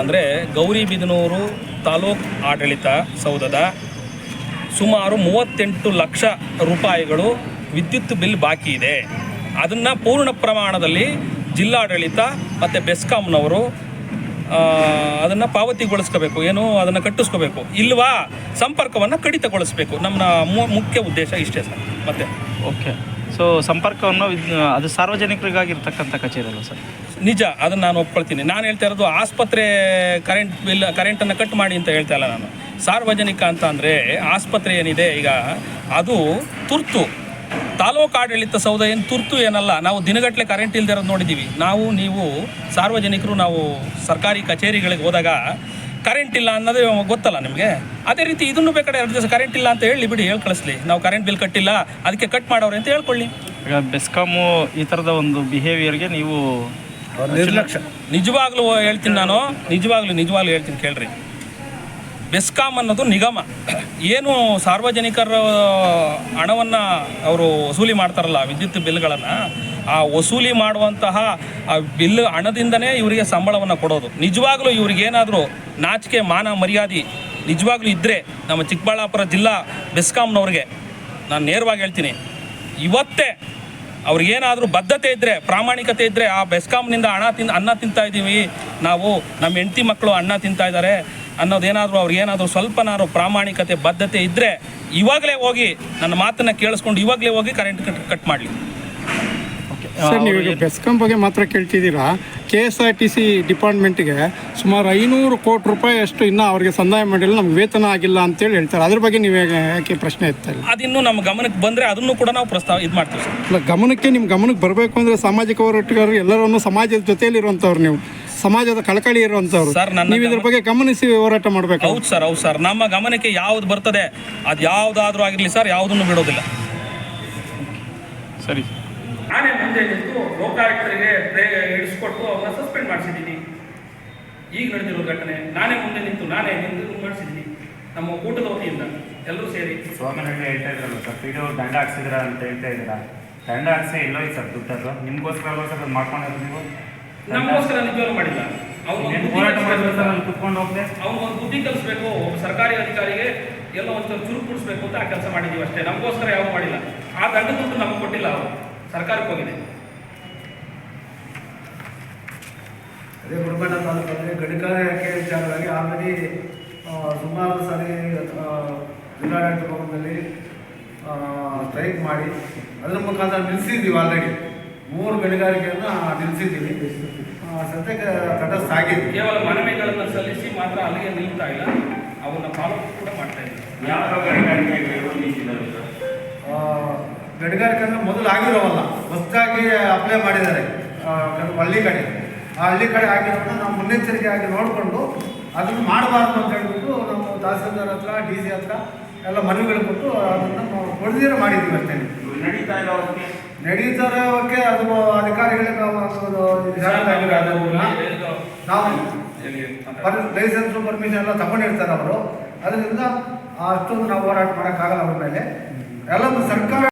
ಅಂದರೆ ಗೌರಿಬಿದನೂರು ತಾಲೂಕು ಆಡಳಿತ ಸೌಧದ ಸುಮಾರು ಮೂವತ್ತೆಂಟು ಲಕ್ಷ ರೂಪಾಯಿಗಳು ವಿದ್ಯುತ್ ಬಿಲ್ ಬಾಕಿ ಇದೆ. ಅದನ್ನು ಪೂರ್ಣ ಪ್ರಮಾಣದಲ್ಲಿ ಜಿಲ್ಲಾಡಳಿತ ಮತ್ತು ಬೆಸ್ಕಾಂನವರು ಅದನ್ನು ಪಾವತಿಗೊಳಿಸ್ಕೋಬೇಕು. ಏನು? ಅದನ್ನು ಕಟ್ಟಿಸ್ಕೋಬೇಕು. ಇಲ್ವಾ? ಸಂಪರ್ಕವನ್ನು ಕಡಿತಗೊಳಿಸ್ಬೇಕು. ನಮ್ಮ ಮುಖ್ಯ ಉದ್ದೇಶ ಇಷ್ಟೇ ಸರ್. ಮತ್ತೆ? ಓಕೆ ಸೊ ಸಂಪರ್ಕವನ್ನು ಅದು ಸಾರ್ವಜನಿಕರಿಗಾಗಿರ್ತಕ್ಕಂಥ ಕಚೇರಿ ಅಲ್ಲ ಸರ್? ನಿಜ, ಅದನ್ನು ನಾನು ಒಪ್ಕೊಳ್ತೀನಿ. ನಾನು ಹೇಳ್ತಾ ಇರೋದು ಆಸ್ಪತ್ರೆ ಕರೆಂಟ್ ಬಿಲ್ ಕರೆಂಟನ್ನು ಕಟ್ ಮಾಡಿ ಅಂತ ಹೇಳ್ತಾ ಇಲ್ಲ ನಾನು. ಸಾರ್ವಜನಿಕ ಅಂತ ಅಂದರೆ ಆಸ್ಪತ್ರೆ ಏನಿದೆ, ಈಗ ಅದು ತುರ್ತು. ತಾಲೂಕು ಆಡಳಿತ ಸೌಧ ಏನು ತುರ್ತು ಏನಲ್ಲ, ನಾವು ದಿನಗಟ್ಟಲೆ ಕರೆಂಟ್ ಇಲ್ಲದೆ ಇರೋದು ನೋಡಿದ್ದೀವಿ ನಾವು, ನೀವು ಸಾರ್ವಜನಿಕರು, ನಾವು ಸರ್ಕಾರಿ ಕಚೇರಿಗಳಿಗೆ ಹೋದಾಗ ಕರೆಂಟ್ ಇಲ್ಲ ಅನ್ನೋದೇ ಗೊತ್ತಲ್ಲ ನಿಮಗೆ? ಅದೇ ರೀತಿ ಇದನ್ನು ಬೇಕಾದ್ರೆ ಎರಡು ದಿವಸ ಕರೆಂಟ್ ಇಲ್ಲ ಅಂತ ಹೇಳಿ ಬಿಡಿ, ಹೇಳಿ ಕಳಿಸ್ಲಿ. ನಾವು ಕರೆಂಟ್ ಬಿಲ್ ಕಟ್ಟಿಲ್ಲ ಅದಕ್ಕೆ ಕಟ್ ಮಾಡೋರು ಅಂತ ಹೇಳ್ಕೊಳ್ಳಿ. ಈಗ ಬೆಸ್ಕಾಮು ಈ ಥರದ ಒಂದು ಬಿಹೇವಿಯರ್ಗೆ ನೀವು ನಿರ್ಲಕ್ಷ್ಯ. ನಿಜವಾಗ್ಲೂ ಹೇಳ್ತೀನಿ ನಾನು ನಿಜವಾಗ್ಲೂ ನಿಜವಾಗ್ಲೂ ಹೇಳ್ತೀನಿ ಕೇಳ್ರಿ. ಬೆಸ್ಕಾಮ್ ಅನ್ನೋದು ನಿಗಮ. ಏನು ಸಾರ್ವಜನಿಕರ ಹಣವನ್ನು ಅವರು ವಸೂಲಿ ಮಾಡ್ತಾರಲ್ಲ ವಿದ್ಯುತ್ ಬಿಲ್ಗಳನ್ನು ಆ ವಸೂಲಿ ಮಾಡುವಂತಹ ಆ ಬಿಲ್ ಹಣದಿಂದನೇ ಇವರಿಗೆ ಸಂಬಳವನ್ನು ಕೊಡೋದು. ನಿಜವಾಗ್ಲೂ ಇವ್ರಿಗೇನಾದರೂ ನಾಚಿಕೆ ಮಾನ ಮರ್ಯಾದೆ ನಿಜವಾಗ್ಲೂ ಇದ್ದರೆ ನಮ್ಮ ಚಿಕ್ಕಬಳ್ಳಾಪುರ ಜಿಲ್ಲಾ ಬೆಸ್ಕಾಮ್ನವ್ರಿಗೆ ನಾನು ನೇರವಾಗಿ ಹೇಳ್ತೀನಿ. ಇವತ್ತೇ ಅವ್ರಿಗೇನಾದರೂ ಬದ್ಧತೆ ಇದ್ದರೆ ಪ್ರಾಮಾಣಿಕತೆ ಇದ್ದರೆ ಆ ಬೆಸ್ಕಾಮ್ನಿಂದ ಹಣ ತಿನ್, ಅನ್ನ ತಿಂತಾ ಇದ್ದೀವಿ. ನಾವು ನಮ್ಮ ಹೆಂಡತಿ ಮಕ್ಕಳು ಅನ್ನ ತಿಂತಾ ಇದ್ದಾರೆ ಅನ್ನೋದೇನಾದರೂ ಅವ್ರಿಗೇನಾದರೂ ಸ್ವಲ್ಪನಾದ್ರು ಪ್ರಾಮಾಣಿಕತೆ, ಬದ್ಧತೆ ಇದ್ದರೆ ಇವಾಗಲೇ ಹೋಗಿ ನನ್ನ ಮಾತನ್ನು ಕೇಳಿಸ್ಕೊಂಡು ಇವಾಗಲೇ ಹೋಗಿ ಕರೆಂಟ್ ಕಟ್ ಕಟ್ ಮಾಡಲಿ. ಸರ್, ನೀವು ಬೆಸ್ಕಾಂ ಬಗ್ಗೆ ಮಾತ್ರ ಕೇಳ್ತಿದ್ದೀರಾ? K S R T C ಡಿಪಾರ್ಟ್ಮೆಂಟ್ಗೆ ಸುಮಾರು ಐನೂರು ಕೋಟಿ ರೂಪಾಯಿ ಅಷ್ಟು ಇನ್ನೂ ಅವರಿಗೆ ಸಂದಾಯ ಮಾಡಿಲ್ಲ ನಮ್ಗೆ ವೇತನ ಆಗಿಲ್ಲ ಅಂತೇಳಿ ಹೇಳ್ತಾರೆ. ಅದ್ರ ಬಗ್ಗೆ ನೀವು ಯಾಕೆ ಪ್ರಶ್ನೆ ಇರ್ತಾರೆ ಅದಿನ್ನು ನಮ್ಮ ಗಮನಕ್ಕೆ ಬಂದರೆ ಅದನ್ನು ಕೂಡ ನಾವು ಪ್ರಸ್ತಾವ ಇದು ಮಾಡ್ತೀವಿ ಇಲ್ಲ ಗಮನಕ್ಕೆ ನಿಮ್ಮ ಗಮನಕ್ಕೆ ಬರಬೇಕು ಅಂದರೆ ಸಾಮಾಜಿಕ ಹೋರಾಟಗಾರರು ಎಲ್ಲರನ್ನು ಸಮಾಜದ ಜೊತೆಯಲ್ಲಿ ಇರುವಂಥವ್ರು ನೀವು. ಸಮಾಜದ ಕಳಕಳಿ ಇರುವಂಥವ್ರು ಸರ್, ನನ್ನ ನೀವು ಇದ್ರ ಬಗ್ಗೆ ಗಮನಿಸಿ ಹೋರಾಟ ಮಾಡಬೇಕು. ಹೌದು ಸರ್ ಹೌದು ಸರ್. ನಮ್ಮ ಗಮನಕ್ಕೆ ಯಾವ್ದು ಬರ್ತದೆ ಅದು ಯಾವುದಾದ್ರೂ ಆಗಿರಲಿ ಸರ್ ಯಾವುದನ್ನು ಬಿಡೋದಿಲ್ಲ. ಸರಿ. ನಾನೇ ಮುಂದೆ ನಿಂತು ಲೋಕಾಯುಕ್ತರಿಗೆ ಪ್ರೇ ಅವನ್ನ ಸಸ್ಪೆಂಡ್ ಮಾಡಿಸಿದ್ದೀನಿ. ಈಗ ನಡೆದಿರೋ ಘಟನೆ ನಾನೇ ಮುಂದೆ ನಿಂತು ನಾನೇ ನಿಂತು ಮಾಡಿಸಿದ್ದೀನಿ. ನಮ್ಮ ಕೂಟದ ವತಿಯಿಂದ ಎಲ್ಲರೂ ಸೇರಿ. ಸೋಮನಹಳ್ಳಿ ಹೇಳ್ತಾ ಇದ್ರಲ್ಲ ಸರ್? ಡಿ ದಂಡ ಹಾಕ್ಸಿದ್ರ ಅಂತ ಹೇಳ್ತಾ ಇದ್ದೀರಾ? ದಂಡ ಹಾಕ್ಸಿ ಎಲ್ಲೋಯ್ ಸರ್ ದುಡ್ಡು ಅದು ನಿಮ್ಗೋಸ್ಕರ ಅಲ್ವಾ ಸರ್ ಅದು ಮಾಡ್ಕೊಂಡಿರೋದು ನೀವು? ನಮಗೋಸ್ಕರ ನಿಜವಾಗ್ಲೂ ಮಾಡಿಲ್ಲ. ಇನ್ನೇನು ಹೋರಾಟ ಮಾಡಿದ್ರು ಸರ್ ಅಲ್ಲಿ ಕುತ್ಕೊಂಡು ಹೋಗ್ದೆ? ಒಂದು ಬುದ್ಧಿ ಕಲಿಸ್ಬೇಕು. ಒಬ್ಬ ಸರ್ಕಾರಿ ಅಧಿಕಾರಿಗೆ ಎಲ್ಲ ಒಂಚೂರು ಚುರುಕು ಕೊಡಿಸ್ಬೇಕು ಅಂತ ಆ ಕೆಲಸ ಮಾಡಿದ್ದೀವಿ ಅಷ್ಟೇ. ನಮಗೋಸ್ಕರ ಯಾವ ಮಾಡಿಲ್ಲ. ಆ ದಂಡ ದುಡ್ಡು ನಮಗೆ ಕೊಟ್ಟಿಲ್ಲ ಅವರು. ಸರ್ಕಾರಕ್ಕೆ ಹೋಗಿದೆ ಅದೇ ಗುರುಮಠ ತಾಲೂಕಲ್ಲಿ ಗಣಿಗಾರಿಕೆ ವಿಚಾರವಾಗಿ ಆಲ್ರೆಡಿ ಸುಮಾರು ಸಾರಿ ಜಿಲ್ಲಾಡಳಿತ ಭವನದಲ್ಲಿ ಸ್ಟ್ರೈಕ್ ಮಾಡಿ ಅದರ ಮುಖಾಂತರ ನಿಲ್ಲಿಸಿದ್ದೀವಿ ಆಲ್ರೆಡಿ. ಮೂರು ಗಣಿಗಾರಿಕೆಯನ್ನು ನಿಲ್ಲಿಸಿದ್ದೀವಿ ಸದ್ಯಕ್ಕೆ ತಟಸ್ಥ ಆಗಿದೆ ಕೇವಲ ಮನವಿಗಳನ್ನು ಸಲ್ಲಿಸಿ ಮಾತ್ರ ಅಲ್ಲಿಗೆ ನಿಲ್ತಾ ಇಲ್ಲ. ಅವನ್ನ ಫಾಲೋ ಕೂಡ ಮಾಡ್ತಾ ಇದ್ದೀವಿ ಯಾವ ಗಣಿಗಾರಿಕೆ ಗಣಿಗಾರಿಕೆ ಅಂದರೆ ಮೊದಲು ಆಗಿರೋವಲ್ಲ. ಹೊಸದಾಗಿ ಅಪ್ಲೈ ಮಾಡಿದ್ದಾರೆ. ಹಳ್ಳಿ ಕಡೆ. ಹಳ್ಳಿ ಕಡೆ ಆಗಿರೋದನ್ನ ನಾವು ಮುನ್ನೆಚ್ಚರಿಕೆಯಾಗಿ ನೋಡಿಕೊಂಡು ಅದನ್ನು ಮಾಡಬಾರ್ದು ಅಂತ ಹೇಳ್ಬಿಟ್ಟು ನಾವು ತಹಸೀಲ್ದಾರ್ ಹತ್ರ ಡಿ ಸಿ ಹತ್ರ ಎಲ್ಲ ಮನವಿಗಳು ಕೊಟ್ಟು ಅದನ್ನು ನಾವು ಕೊಡದಿರ ಮಾಡಿದ್ದೀವಿ ಅಷ್ಟೇ. ನಡೀತಾ ಇರೋಕ್ಕೆ ನಡೀತಾ ಇರೋಕ್ಕೆ ಅದು ಅಧಿಕಾರಿಗಳಿಗೆ ನಾವು ನಾವು ಪರ್ ಲೈಸೆನ್ಸು ಪರ್ಮಿಷನ್ ಎಲ್ಲ ತಗೊಂಡಿರ್ತಾರೆ ಅವರು. ಅದರಿಂದ ಅಷ್ಟೊಂದು ನಾವು ಹೋರಾಟ ಮಾಡೋಕ್ಕಾಗಲ್ಲ ಅವ್ರ ಮೇಲೆ. ಎಲ್ಲ ಸರ್ಕಾರ